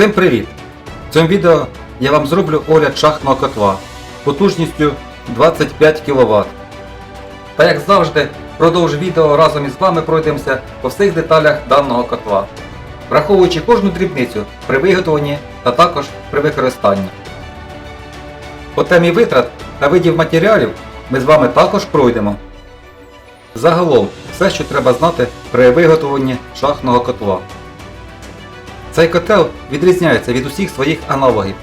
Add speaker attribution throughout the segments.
Speaker 1: Всім привіт! В цьому відео я вам зроблю огляд шахтного котла потужністю 25 кВт. Та як завжди, впродовж відео разом із вами пройдемося по всіх деталях даного котла, враховуючи кожну дрібницю при виготовленні та також при використанні. По темі витрат та видів матеріалів ми з вами також пройдемо. Загалом, все, що треба знати при виготовленні шахтного котла. Цей котел відрізняється від усіх своїх аналогів.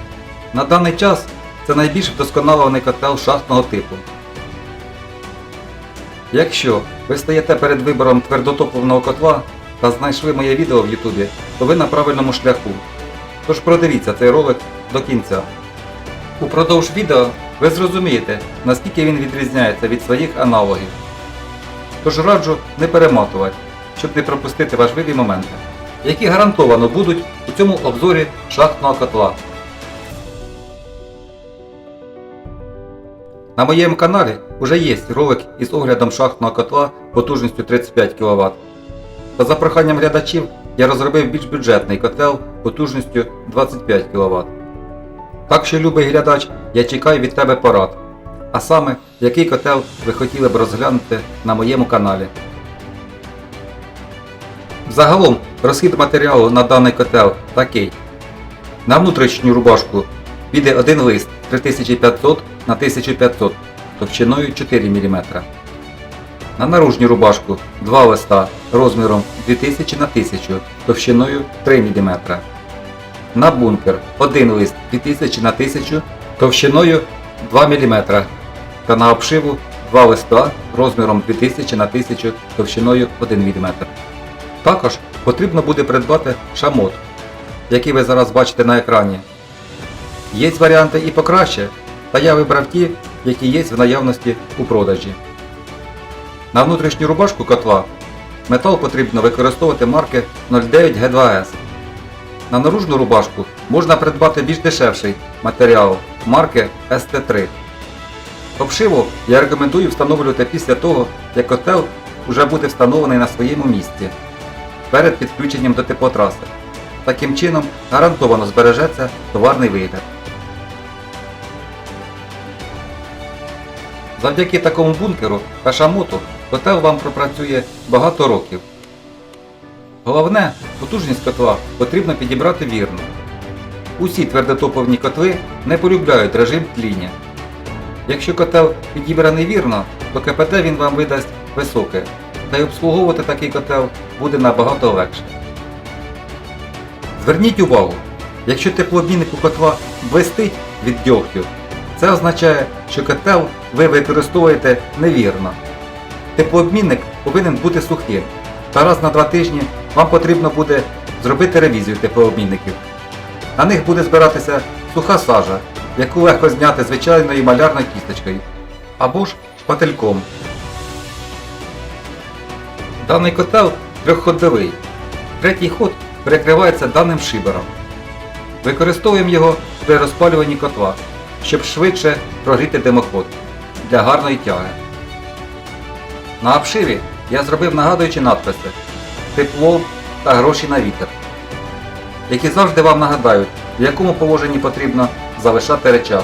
Speaker 1: На даний час це найбільш вдосконалений котел шахтного типу. Якщо ви стаєте перед вибором твердотопливного котла та знайшли моє відео в Ютубі, то ви на правильному шляху. Тож продивіться цей ролик до кінця. Упродовж відео ви зрозумієте, наскільки він відрізняється від своїх аналогів. Тож раджу не перематувати, щоб не пропустити важливі моменти, які гарантовано будуть у цьому обзорі шахтного котла. На моєму каналі вже є ролик із оглядом шахтного котла потужністю 35 кВт. Та за проханням глядачів я розробив більш бюджетний котел потужністю 25 кВт. Так що, любий глядач, я чекаю від тебе порад. А саме, який котел ви хотіли б розглянути на моєму каналі. Загалом розхід матеріалу на даний котел такий. На внутрішню рубашку піде один лист 3500 на 1500 товщиною 4 мм. На наружню рубашку два листа розміром 2000 на 1000 товщиною 3 мм. На бункер один лист 2000 на 1000 товщиною 2 мм. Та на обшиву два листа розміром 2000 на 1000 товщиною 1 мм. Також потрібно буде придбати шамот, який ви зараз бачите на екрані. Є варіанти і покраще, та я вибрав ті, які є в наявності у продажі. На внутрішню рубашку котла метал потрібно використовувати марки 09 G2S. На наружну рубашку можна придбати більш дешевший матеріал марки ST3. Обшиву я рекомендую встановлювати після того, як котел вже буде встановлений на своєму місці перед підключенням до теплотраси. Таким чином гарантовано збережеться товарний вигляд. Завдяки такому бункеру та шамоту котел вам пропрацює багато років. Головне, потужність котла потрібно підібрати вірно. Усі твердотоповні котли не полюбляють режим тління. Якщо котел підібраний вірно, то КПД він вам видасть високе, та й обслуговувати такий котел буде набагато легше. Зверніть увагу, якщо теплообмінник у котла блистить від дьогтю, це означає, що котел ви використовуєте невірно. Теплообмінник повинен бути сухим, та раз на два тижні вам потрібно буде зробити ревізію теплообмінників. На них буде збиратися суха сажа, яку легко зняти звичайною малярною кісточкою або ж шпательком. Даний котел трьохходовий. Третій ход перекривається даним шибером. Використовуємо його при розпалюванні котла, щоб швидше прогріти димоход для гарної тяги. На обшиві я зробив нагадуючі надписи тепло та гроші на вітер, які завжди вам нагадають, в якому положенні потрібно залишати речах.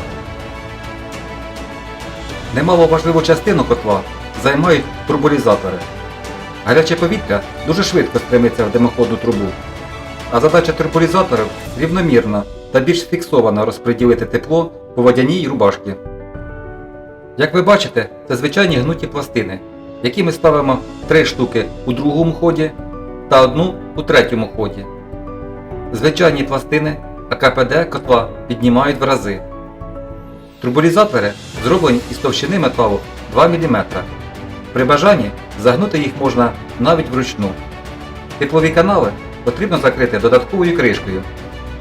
Speaker 1: Немало важливу частину котла займають турбулізатори. Гаряче повітря дуже швидко стримиться в димоходну трубу, а задача турбулізаторів рівномірно та більш фіксовано розподілити тепло по водяній рубашці. Як ви бачите, це звичайні гнуті пластини, які ми ставимо 3 штуки у другому ході та одну у третьому ході. Звичайні пластини АКПД котла піднімають в рази. Турбулізатори зроблені із товщини металу 2 мм. При бажанні загнути їх можна навіть вручну. Теплові канали потрібно закрити додатковою кришкою,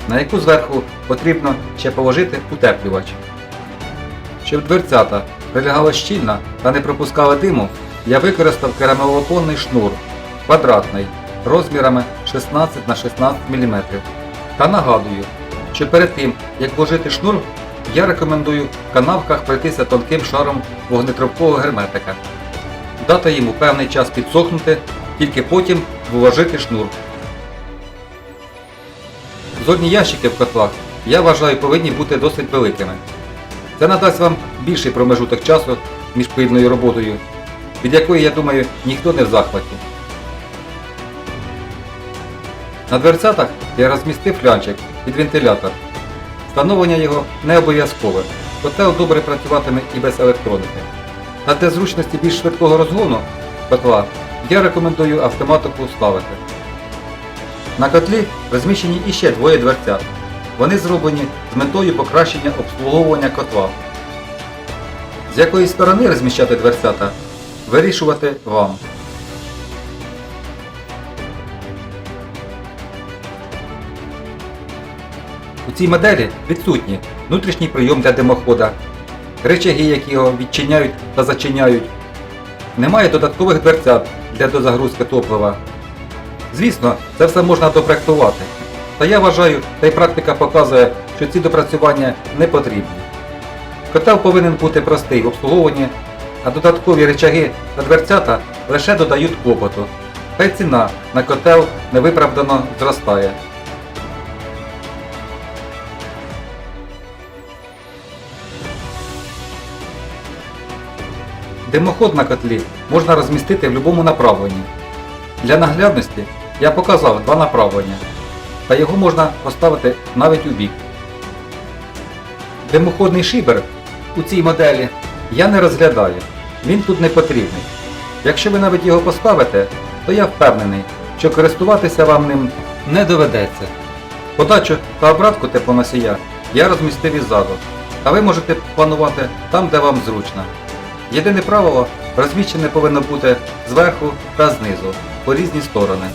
Speaker 1: на яку зверху потрібно ще положити утеплювач. Щоб дверцята прилягали щільно та не пропускали диму, я використав керамелопонний шнур квадратний розмірами 16 на 16 мм. Та нагадую, що перед тим, як вложити шнур, я рекомендую в канавках пройтися тонким шаром вогнетривкого герметика. Дати йому певний час підсохнути, тільки потім вложити шнур. Зодні ящики в котлах, я вважаю, повинні бути досить великими. Це надасть вам більший промежуток часу між пильною роботою, від якої, я думаю, ніхто не в захваті. На дверцятах я розмістив флянчик під вентилятор. Встановлення його не обов'язкове, котел добре працюватиме і без електроніки. А для зручності більш швидкого розгону котла я рекомендую автоматику ставити. На котлі розміщені іще двоє дверцят. Вони зроблені з метою покращення обслуговування котла. З якої сторони розміщати дверцята, вирішувати вам. У цій моделі відсутні внутрішній прийом для димохода, речаги, які його відчиняють та зачиняють. Немає додаткових дверцят для дозагрузки топлива. Звісно, це все можна допроектувати. Та я вважаю, та й практика показує, що ці допрацювання не потрібні. Котел повинен бути простий в обслуговуванні, а додаткові речаги та дверцята лише додають клопоту. Та й ціна на котел невиправдано зростає. Димоход на котлі можна розмістити в будь-якому направленні. Для наглядності я показав два направлення, та його можна поставити навіть у бік. Димоходний шибер у цій моделі я не розглядаю, він тут не потрібний. Якщо ви навіть його поставите, то я впевнений, що користуватися вам ним не доведеться. Подачу та обратку теплоносія я розмістив іззаду, а ви можете планувати там, де вам зручно. Єдине правило розміщене повинно бути зверху та знизу, по різні сторони.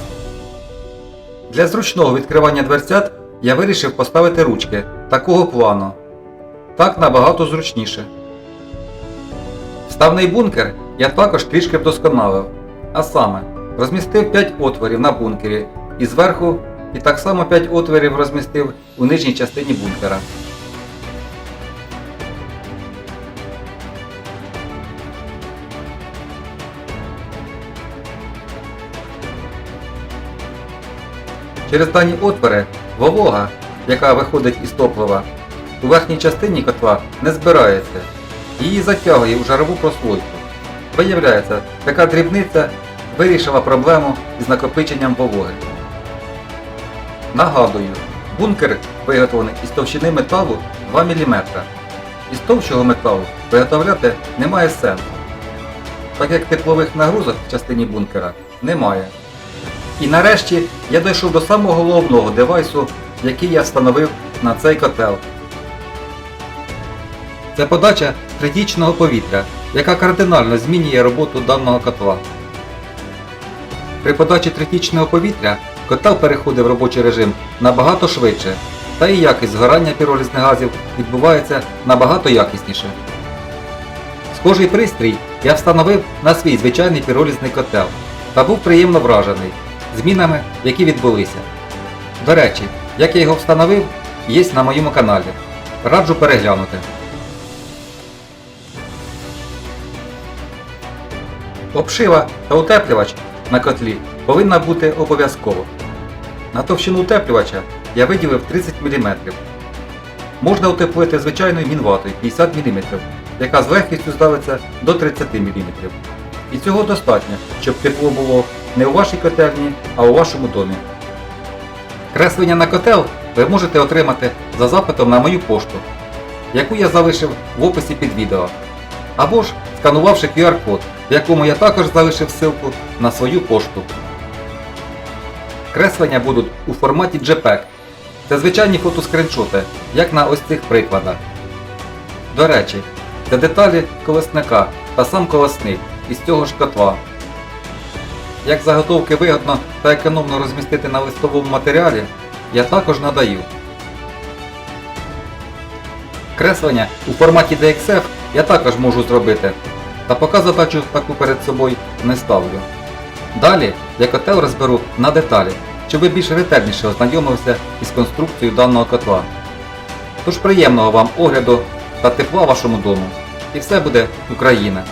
Speaker 1: Для зручного відкривання дверцят я вирішив поставити ручки такого плану. Так набагато зручніше. Вставний бункер я також трішки вдосконалив, а саме розмістив 5 отворів на бункері і зверху і так само 5 отворів розмістив у нижній частині бункера. Через дані отвори волога, яка виходить із топлива, у верхній частині котла не збирається. Її затягує у жарову прослойку. Виявляється, така дрібниця вирішила проблему із накопиченням вологи. Нагадую, бункер виготовлений із товщини металу 2 мм. Із товщого металу виготовляти немає сенсу, так як теплових нагрузок в частині бункера немає. І нарешті я дійшов до самого головного девайсу, який я встановив на цей котел. Це подача критичного повітря, яка кардинально змінює роботу даного котла. При подачі критичного повітря котел переходить в робочий режим набагато швидше, та і якість згорання піролізних газів відбувається набагато якісніше. Схожий пристрій я встановив на свій звичайний піролізний котел та був приємно вражений змінами, які відбулися. До речі, як я його встановив, є на моєму каналі. Раджу переглянути. Обшива та утеплювач на котлі повинна бути обов'язково. На товщину утеплювача я виділив 30 мм. Можна утеплити звичайною мінватою 50 мм, яка з легкістю здавиться до 30 мм. І цього достатньо, щоб тепло було не у вашій котельні, а у вашому домі. Креслення на котел ви можете отримати за запитом на мою пошту, яку я залишив в описі під відео. Або ж сканувавши QR-код, в якому я також залишив ссылку на свою пошту. Креслення будуть у форматі JPEG. Це звичайні фотоскриншоти, як на ось цих прикладах. До речі, це деталі колесника та сам колесник із цього ж котла. Як заготовки вигодно та економно розмістити на листовому матеріалі, я також надаю. Креслення у форматі DXF я також можу зробити, та поки задачу таку перед собою не ставлю. Далі я котел розберу на деталі, щоб ви більш ретельніше ознайомилися із конструкцією даного котла. Тож приємного вам огляду та тепла вашому дому. І все буде Україна!